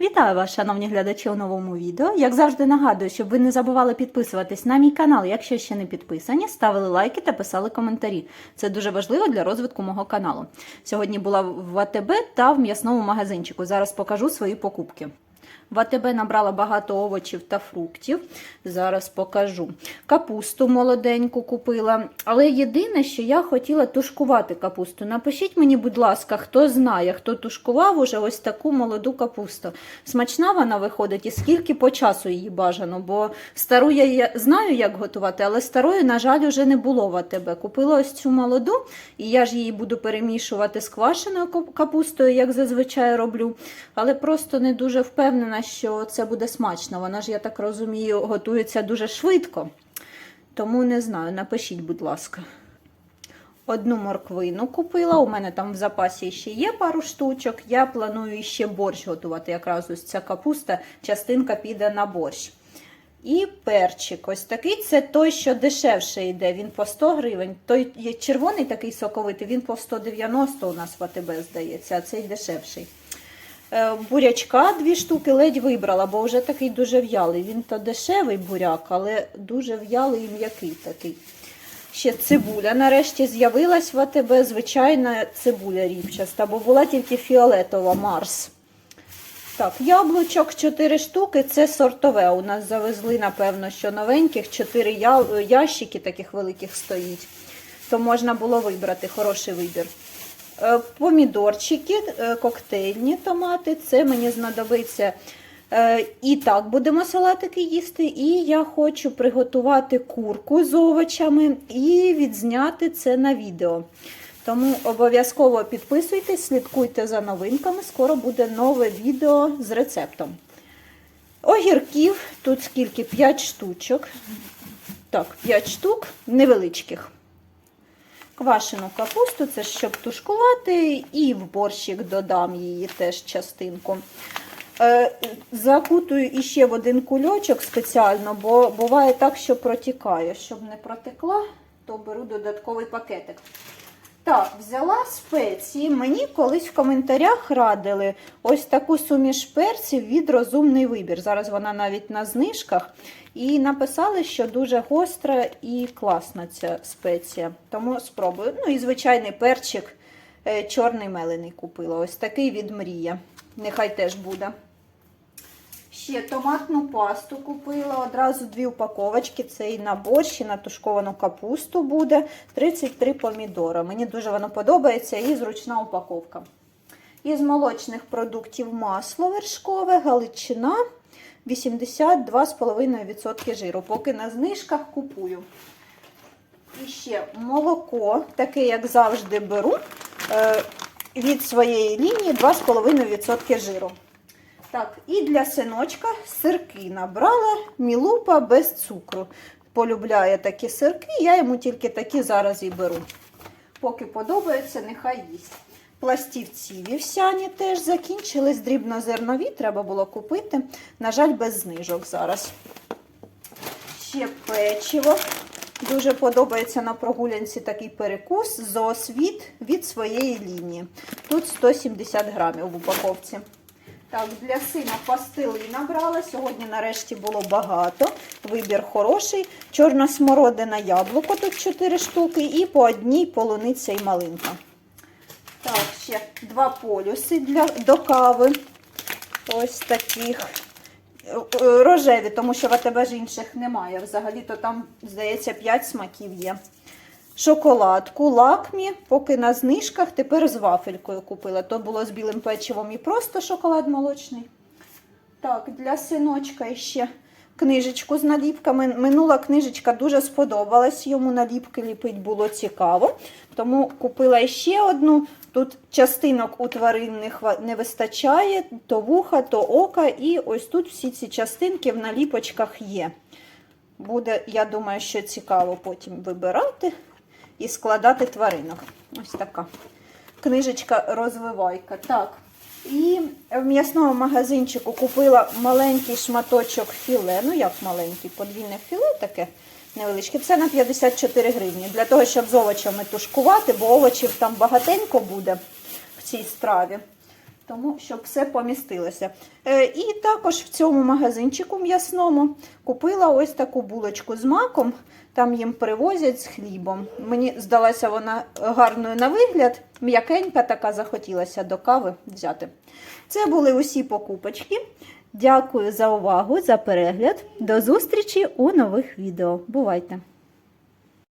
Вітаю вас, шановні глядачі, у новому відео. Як завжди нагадую, щоб ви не забували підписуватись на мій канал, якщо ще не підписані, ставили лайки та писали коментарі. Це дуже важливо для розвитку мого каналу. Сьогодні була в АТБ та в м'ясному магазинчику. Зараз покажу свої покупки. В набрала багато овочів та фруктів. Зараз покажу. Капусту молоденьку купила. Але єдине, що я хотіла тушкувати капусту. Напишіть мені, будь ласка, хто знає, хто тушкував уже ось таку молоду капусту. Смачна вона виходить і скільки по часу її бажано, бо стару я знаю, як готувати, але старої, на жаль, вже не було в. Купила ось цю молоду, і я ж її буду перемішувати з квашеною капустою, як зазвичай роблю. Але просто не дуже впевнена, що це буде смачно. Вона ж, я так розумію, готується дуже швидко. Тому не знаю, напишіть, будь ласка. Одну морквину купила. У мене там в запасі ще є пару штучок. Я планую ще борщ готувати. Якраз ось ця капуста, частинка піде на борщ. І перчик ось такий. Це той, що дешевше йде. Він по 100 гривень. Той є червоний такий соковитий, він по 190 у нас в АТБ здається, а цей дешевший. Е, Бурячка дві штуки ледь вибрала, бо вже такий дуже в'ялий. Він то дешевий буряк, але дуже в'ялий і м'який такий. Ще цибуля нарешті з'явилась в АТБ, звичайна цибуля рівчаста, бо була тільки фіолетова Марс. Так, яблучок 4 штуки, це сортове. У нас завезли, напевно, що новеньких, 4 я... ящики таких великих стоїть. То можна було вибрати хороший вибір. Е, Помідорчики, е, коктейльні томати. Це мені знадобиться. Е, І так будемо салатики їсти. І я хочу приготувати курку з овочами і відзняти це на відео. Тому обов'язково підписуйтесь, слідкуйте за новинками. Скоро буде нове відео з рецептом. Огірків тут скільки? 5 штучок. Так, 5 штук невеличких. Квашену капусту, це щоб тушкувати, і в борщик додам її теж частинку. Е, Закутую іще в один кульочок спеціально, бо буває так, що протікає. Щоб не протекла, то беру додатковий пакетик. Так, взяла спеції. Мені колись в коментарях радили ось таку суміш перців від розумний вибір. Зараз вона навіть на знижках. І написали, що дуже гостра і класна ця спеція. Тому спробую. Ну і звичайний перчик е, чорний мелений купила. Ось такий від мрія. Нехай теж буде. Ще томатну пасту купила, одразу дві упаковочки. Це і на борщ, і на тушковану капусту буде. 33 помідора. Мені дуже воно подобається і зручна упаковка. Із молочних продуктів масло вершкове, галичина 82,5% жиру. Поки на знижках купую. І ще молоко, таке, як завжди, беру е, від своєї лінії 2,5% жиру. Так, і для синочка сирки набрала мілупа без цукру. Полюбляє такі сирки, я йому тільки такі зараз і беру. Поки подобається, нехай їсть. Пластівці вівсяні теж закінчились, дрібнозернові треба було купити. На жаль, без знижок зараз. Ще печиво. Дуже подобається на прогулянці такий перекус зоосвіт від своєї лінії. Тут 170 грамів в упаковці. Так, для сина пастили набрала. Сьогодні нарешті було багато. Вибір хороший. Чорна смородина яблуко, тут 4 штуки, і по одній полуниця і малинка. Так, ще два полюси для, до кави. Ось таких. Е, е, Рожеві, тому що в АТБ ж інших немає. Взагалі-то там, здається, 5 смаків є. Шоколадку, лакмі, поки на знижках, тепер з вафелькою купила. То було з білим печивом і просто шоколад молочний. Так, для синочка ще книжечку з наліпками. Минула книжечка дуже сподобалась. Йому наліпки ліпить було цікаво. Тому купила ще одну. Тут частинок у тваринних не вистачає, то вуха, то ока. І ось тут всі ці частинки в наліпочках є. Буде, я думаю, що цікаво потім вибирати і складати тваринок. Ось така книжечка розвивайка. Так. І в м'ясному магазинчику купила маленький шматочок філе. Ну, як маленький, подвійне філе таке невеличке. Це на 54 гривні. Для того, щоб з овочами тушкувати, бо овочів там багатенько буде в цій страві. Тому щоб все помістилося. Е, І також в цьому магазинчику м'ясному купила ось таку булочку з маком. Там їм привозять з хлібом. Мені здалася вона гарною на вигляд, м'якенька така захотілося до кави взяти. Це були усі покупочки. Дякую за увагу, за перегляд. До зустрічі у нових відео. Бувайте!